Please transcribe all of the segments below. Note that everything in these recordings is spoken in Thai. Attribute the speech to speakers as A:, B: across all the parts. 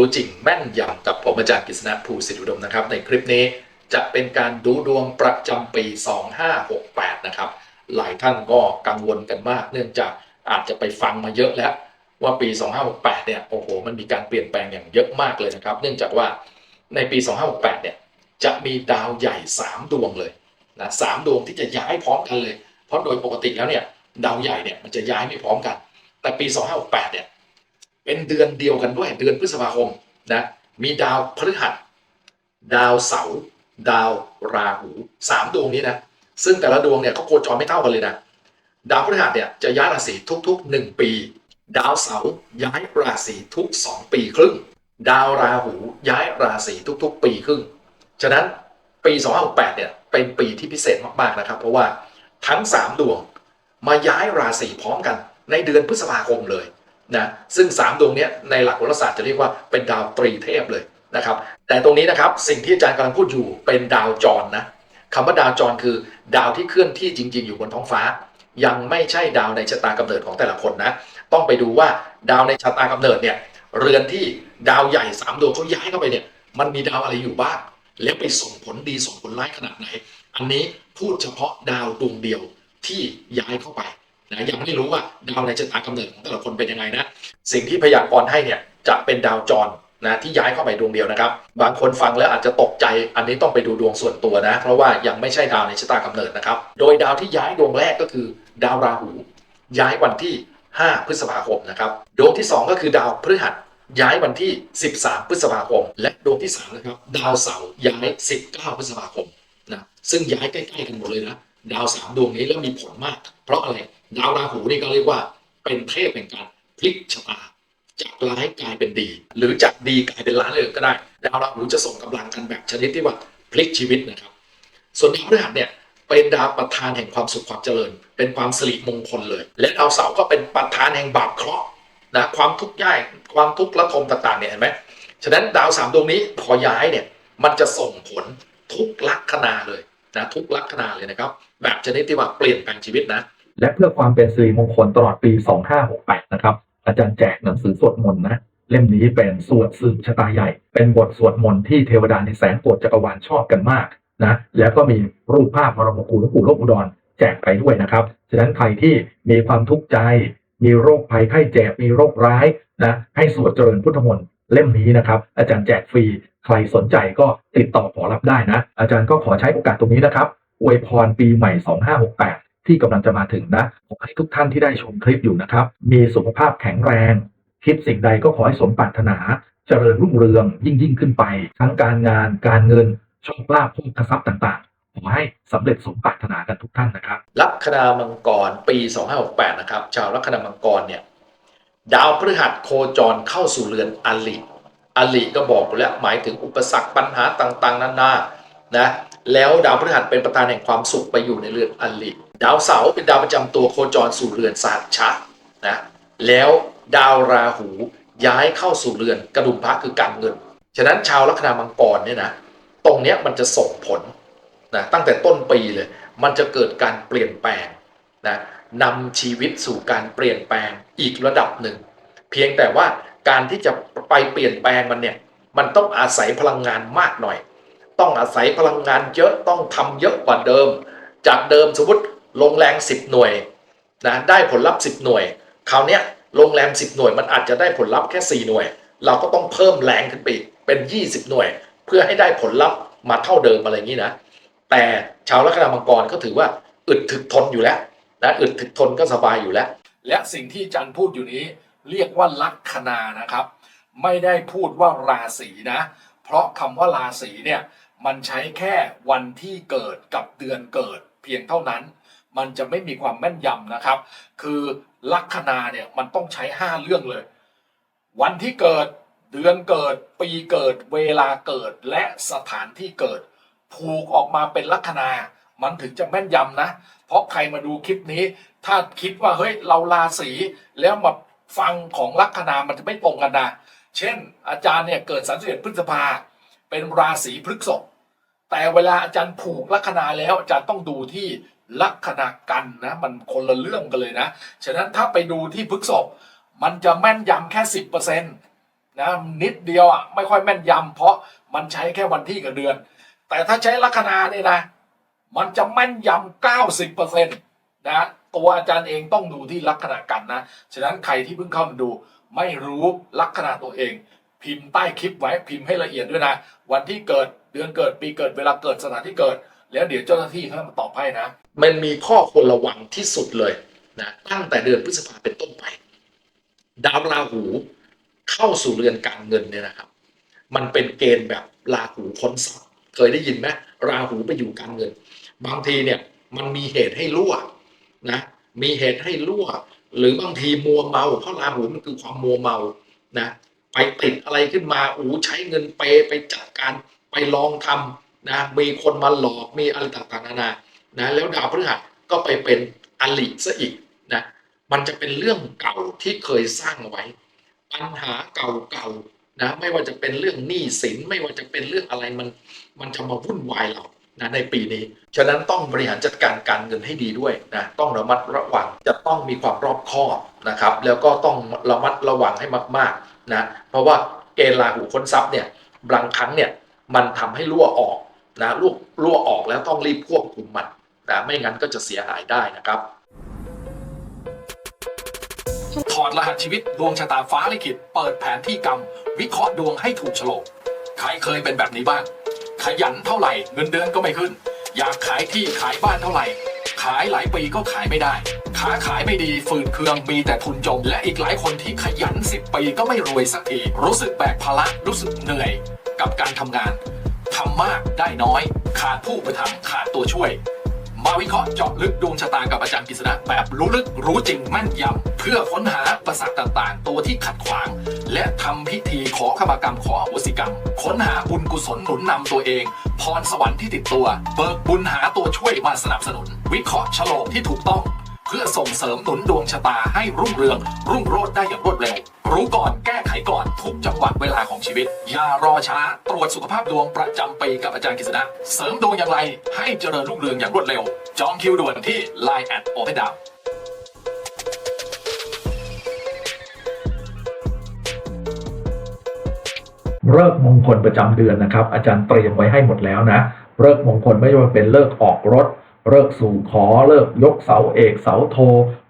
A: รู้จริงแม่นยำกับผมอาจารย์กฤษณะภูสิทธิอุดมนะครับ ในคลิปนี้จะเป็นการดูดวงประจำปี 2568 นะครับ หลายท่านก็กังวลกันมาก เนื่องจากอาจจะไปฟังมาเยอะแล้วว่าปี 2568 เนี่ยโอ้โหมันมีการเปลี่ยนแปลงอย่างเยอะมากเลยนะครับ เนื่องจากว่าในปี 2568 เนี่ยจะมีดาวใหญ่ 3 ดวงเลยนะสามดวงที่จะย้ายพร้อมกันเลย เพราะโดยปกติแล้วเนี่ยดาวใหญ่เนี่ยมันจะย้ายไม่พร้อมกัน แต่ปี 2568 เนี่ย เป็นเดือนเดียวกันด้วย เดือนพฤษภาคมนะมีดาวพฤหัส ดาวเสาร์ดาวราหูสามดวงนี้นะซึ่งแต่ละดวงเนี่ยเขาโคจรไม่เท่ากันเลยนะดาวพฤหัสเนี่ยจะย้ายราศีทุกๆ 1 ปี ดาวเสาร์ย้ายราศีทุก 2 ปีครึ่ง ดาวราหูย้ายราศีทุกๆ ปีครึ่ง ฉะนั้นปี2568เนี่ยเป็นปีที่พิเศษมากๆนะครับ เพราะว่าทั้ง 3 ดวงมาย้ายราศีพร้อมกันในเดือนพฤษภาคมเลย นะซึ่ง 3 ดวงนี้ในหลักโหราศาสตร์จะเรียกว่าเป็นดาวตรีเทพเลยนะครับ แต่ตรงนี้นะครับสิ่งที่อาจารย์กำลังพูดอยู่เป็นดาวจรนะคำว่าดาวจรคือ ดาวที่เคลื่อนที่จริง ๆ อยู่บนท้องฟ้า ยังไม่ใช่ดาวในชะตากำเนิดของแต่ละคนนะต้องไปดูว่าดาวในชะตากำเนิดเนี่ยเรือนที่ดาวใหญ่สามดวงเขาย้ายเข้าไปเนี่ยมันมีดาวอะไรอยู่บ้างแล้วไปส่งผลดีส่งผลร้ายขนาดไหน อันนี้พูดเฉพาะดาวดวงเดียวที่ย้ายเข้าไป นะยังไม่รู้ว่าดาวในชะตากำเนิดของแต่ละคนเป็นยังไงนะสิ่งที่พยากรณ์ให้เนี่ยจะเป็นดาวจรนะที่ย้ายเข้าไปดวงเดียวนะครับ บางคนฟังแล้วอาจจะตกใจอันนี้ต้องไปดูดวงส่วนตัวนะ เพราะว่ายังไม่ใช่ดาวในชะตากำเนิดนะครับ โดยดาวที่ย้ายดวงแรกก็คือ ดาวราหู ย้ายวันที่ 5 พฤษภาคมนะครับดวงที่ 2 ก็คือดาวพฤหัสย้ายวันที่ 13 พฤษภาคม และดวงที่3นะครับดาวเสาร์ย้าย 19 พฤษภาคมนะซึ่งย้ายใกล้ๆกันหมดเลยนะดาวสามดวงนี้แล้วมีผลมาก เพราะอะไร ดาวราหูนี่ก็เรียกว่าเป็นเทพแห่งการพลิกชะตาจากร้ายกลายเป็นดี หรือจากดีกลายเป็นร้ายเลยก็ได้ดาวราหูจะส่งกำลังกันแบบชนิดที่ว่าพลิกชีวิตนะครับ ส่วนดาวพฤหัสเนี่ยเป็นดาวประธานแห่งความสุขความเจริญ เป็นความสิริมงคลเลย และดาวเสาร์ก็เป็นประธานแห่งบาปเคราะห์นะความทุกข์ยากความทุกข์ระทมต่างๆเนี่ยเห็นไหมฉะนั้นดาวสามดวงนี้พอย้ายเนี่ยมันจะส่งผลทุกลักษณะเลยนะทุกลักษณะเลยนะครับ แบบชนิดที่ว่าเปลี่ยนแปลงชีวิตนะ
B: และเพื่อความเป็นสิริมงคลตลอดปี 2568 นะครับ อาจารย์แจกหนังสือสวดมนต์นะ เล่มนี้เป็นสวดสืบชะตาใหญ่ เป็นบทสวดมนต์ที่เทวดาในแสนโกรธจักรวาลชอบกันมากนะ แล้วก็มีรูปภาพมรมครูหลวงปู่โลกอุดรแจกไปด้วยนะครับ ฉะนั้นใครที่มีความทุกข์ใจ มีโรคภัยไข้เจ็บ มีโรคร้ายนะ ให้สวดเจริญพุทธมนต์เล่มนี้นะครับ อาจารย์แจกฟรี ใครสนใจก็ติดต่อขอรับได้นะ อาจารย์ก็ขอใช้โอกาสตรงนี้นะครับอวยพรปีใหม่ 2568 ที่กำลังจะมาถึงนะขอให้ทุกท่านที่ได้ชมคลิปอยู่นะครับ มีสุขภาพแข็งแรง คิดสิ่งใดก็ขอให้สมปรารถนา เจริญรุ่งเรืองยิ่งยิ่งขึ้นไป ทั้งการงานการเงินโชคลาภโภคทรัพย์ต่างๆ ขอให้สำเร็จสมปรารถนากันทุกท่านนะครับ
A: ลัคนามังกรปี 2568 นะครับ ชาวลัคนามังกรเนี่ยดาวพฤหัสโคจรเข้าสู่เรือนอลิอลิก็บอกแล้วหมายถึงอุปสรรคปัญหาต่างๆนานานะแล้วดาวพฤหัสเป็นประธานแห่งความสุขไปอยู่ในเรือนอลิ ดาวเสาร์เป็นดาวประจำตัวโคจรสู่เรือนศาสตร์ชะนะแล้วดาวราหูย้ายเข้าสู่เรือนกระดุมพระคือการเงิน ฉะนั้นชาวลัคนามังกรเนี่ยนะตรงเนี้ยมันจะส่งผลนะตั้งแต่ต้นปีเลย มันจะเกิดการเปลี่ยนแปลงนะนำชีวิตสู่การเปลี่ยนแปลงอีกระดับหนึ่ง เพียงแต่ว่าการที่จะไปเปลี่ยนแปลงมันเนี่ยมันต้องอาศัยพลังงานมากหน่อย ต้องอาศัยพลังงานเยอะต้องทำเยอะกว่าเดิม จากเดิมสมมติ ลงแรง 10 หน่วยนะได้ผลลัพธ์ 10 หน่วย คราวนี้ลงแรง 10 หน่วยมันอาจจะได้ผลลัพธ์แค่ 4 หน่วย เราก็ต้องเพิ่มแรงขึ้นไปเป็น 20 หน่วย เพื่อให้ได้ผลลัพธ์มาเท่าเดิมอะไรอย่างนี้นะ แต่ชาวลัคนามังกรก็ถือว่าอึดถึกทนอยู่แล้วนะอึดถึกทนก็สบายอยู่แล้ว และสิ่งที่จันพูดอยู่นี้เรียกว่าลัคนานะครับ ไม่ได้พูดว่าราศีนะ เพราะคำว่าราศีเนี่ยมันใช้แค่วันที่เกิดกับเดือนเกิดเพียงเท่านั้น มันจะไม่มีความแม่นยำนะครับ คือลัคนาเนี่ยมันต้องใช้ 5 เรื่องเลย วันที่เกิดเดือนเกิด ปีเกิด เวลาเกิดและสถานที่เกิด ผูกออกมาเป็นลัคนา มันถึงจะแม่นยำนะ เพราะใครมาดูคลิปนี้ ถ้าคิดว่าเฮ้ยเราราศีแล้วมาฟังของลัคนามันจะไม่ตรงกันนะ เช่น อาจารย์เนี่ยเกิด31พฤษภาเป็นราศีพฤษภแต่เวลาอาจารย์ผูกลัคนาแล้วอาจารย์ต้องดูที่ ลัคนากันนะมันคนละเรื่องกันเลยนะ ฉะนั้นถ้าไปดูที่พฤกษภมันจะแม่นยำแค่สิบเปอร์เซ็นต์นะนิดเดียวอะไม่ค่อยแม่นยำเพราะมันใช้แค่วันที่กับเดือน แต่ถ้าใช้ลัคนาเนี่ยนะ มันจะแม่นยำเก้าสิบเปอร์เซ็นต์นะตัวอาจารย์เองต้องดูที่ลัคนากันนะ ฉะนั้นใครที่เพิ่งเข้ามาดู ไม่รู้ลัคนาตัวเอง พิมพ์ใต้คลิปไว้พิมพ์ให้ละเอียดด้วยนะ วันที่เกิดเดือนเกิดปีเกิดเวลาเกิดสถานที่เกิด แล้วเดี๋ยวเจ้าหน้าที่เขามาตอบให้นะ มันมีข้อควรระวังที่สุดเลยนะตั้งแต่เดือนพฤษภาเป็นต้นไป ดาวราหูเข้าสู่เรือนการเงินเนี่ยนะครับ มันเป็นเกณฑ์แบบราหูค้นทรัพย์เคยได้ยินไหมราหูไปอยู่การเงิน บางทีเนี่ยมันมีเหตุให้รั่วนะมีเหตุให้รั่ว หรือบางทีมัวเมาเพราะราหูมันคือความมัวเมานะไปติดอะไรขึ้นมาอูใช้เงินเปไปจัดการไปลองทำ นะมีคนมาหลอกมีอะไรต่างๆนานานะแล้วดาวพฤหัสก็ไปเป็นอลิซะอีกนะมันจะเป็นเรื่องเก่าที่เคยสร้างไว้ ปัญหาเก่าๆนะไม่ว่าจะเป็นเรื่องหนี้สินไม่ว่าจะเป็นเรื่องอะไรมันมันจะมาวุ่นวายเรานะในปีนี้ ฉะนั้นต้องบริหารจัดการการเงินให้ดีด้วยนะต้องระมัดระวังจะต้องมีความรอบคอบนะครับ แล้วก็ต้องระมัดระวังให้มากๆนะเพราะว่าเกณฑ์ราหูค้นทรัพย์เนี่ยบางครั้งเนี่ยมันทำให้รั่วออก นะรั่วรั่วออกแล้วต้องรีบควบคุมมันนะไม่งั้นก็จะเสียหายได้นะครับถอดรหัสชีวิตดวงชะตาฟ้าลิขิตเปิดแผนที่กรรม วิเคราะห์ดวงให้ถูกโฉลกใครเคยเป็นแบบนี้บ้าง ขยันเท่าไหร่เงินเดือนก็ไม่ขึ้น อยากขายที่ขายบ้านเท่าไหร่ ขายหลายปีก็ขายไม่ได้ค้าขายไม่ดีฝืนเคืองมีแต่ทุนจม และอีกหลายคนที่ขยัน 10 ปีก็ไม่รวยสักทีรู้สึกแบกภาระรู้สึกเหนื่อยกับการทำงาน ทำมากได้น้อย ขาดผู้ประทำขาดตัวช่วย มาวิเคราะห์เจาะลึกดวงชะตากับอาจารย์กฤษณะแบบรู้ลึกรู้จริงแม่นยำเพื่อค้นหาประสาทต่างๆ ตัวที่ขัดขวาง และทำพิธีขอขมากรรมขออโหสิกรรม ค้นหาบุญกุศลหนุนนำตัวเอง พรสวรรค์ที่ติดตัว เบิกบุญหาตัวช่วยมาสนับสนุน วิเคราะห์ฉลกที่ถูกต้อง เพื่อส่งเสริมหนุนดวงชะตาให้รุ่งเรือง รุ่งโรจน์ได้อย่างรวดเร็ว รู้ก่อนแก้ไขก่อนทุกจังหวะเวลาของชีวิต อย่ารอช้า ตรวจสุขภาพดวงประจำปีกับอาจารย์กฤษณะ เสริมดวงอย่างไร ให้เจริญรุ่งเรืองอย่างรวดเร็ว จองคิวด่วนที่ Line แอดโอเพนดาว
B: เลิกมงคลประจำเดือนนะครับ อาจารย์เตรียมไว้ให้หมดแล้วนะเลิกมงคลไม่ว่าเป็นเลิกออกรถ เลิกสู่ขอเลิกยกเสาเอกเสาโท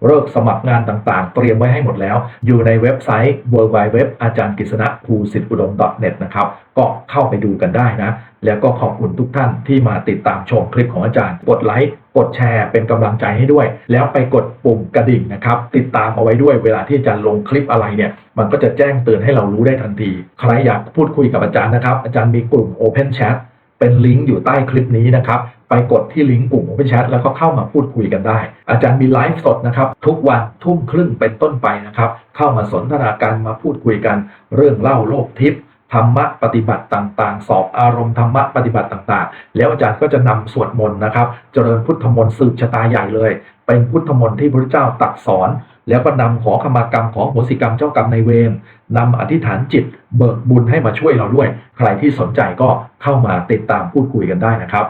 B: เลิกสมัครงานต่างๆ เตรียมไว้ให้หมดแล้ว อยู่ในเว็บไซต์ w w w อาจารย์กฤษณะภูสิทธิอุดม .net นะครับ ก็เข้าไปดูกันได้นะ แล้วก็ขอบคุณทุกท่านที่มาติดตามชมคลิปของอาจารย์ กดไลค์กดแชร์เป็นกำลังใจให้ด้วย แล้วไปกดปุ่มกระดิ่งนะครับ ติดตามเอาไว้ด้วยเวลาที่อาจารย์ลงคลิปอะไรเนี่ย มันก็จะแจ้งเตือนให้เรารู้ได้ทันที ใครอยากพูดคุยกับอาจารย์นะครับ อาจารย์มีกลุ่ม Open Chat เป็นลิงก์อยู่ใต้คลิปนี้นะครับ ไปกดที่ลิงก์กลุ่ม Open Chat แล้วก็เข้ามาพูดคุยกันได้ อาจารย์มีไลฟ์สดนะครับ ทุกวันทุ่มครึ่งเป็นต้นไปนะครับ เข้ามาสนทนาการมาพูดคุยกัน เรื่องเล่าโลกทิพย์ธรรมะปฏิบัติต่างๆ สอบอารมณ์ธรรมะปฏิบัติต่างๆ แล้วอาจารย์ก็จะนำสวดมนต์นะครับ เจริญพุทธมนต์สืบชะตาใหญ่เลย เป็นพุทธมนต์ที่พระเจ้าตรัดสอน แล้วก็นำขอขมากรรมของโหสิกรรมเจ้ากรรมในเวรนำอธิษฐานจิต เบิกบุญให้มาช่วยเราด้วย ใครที่สนใจก็เข้ามาติดตามพูดคุยกันได้นะครับ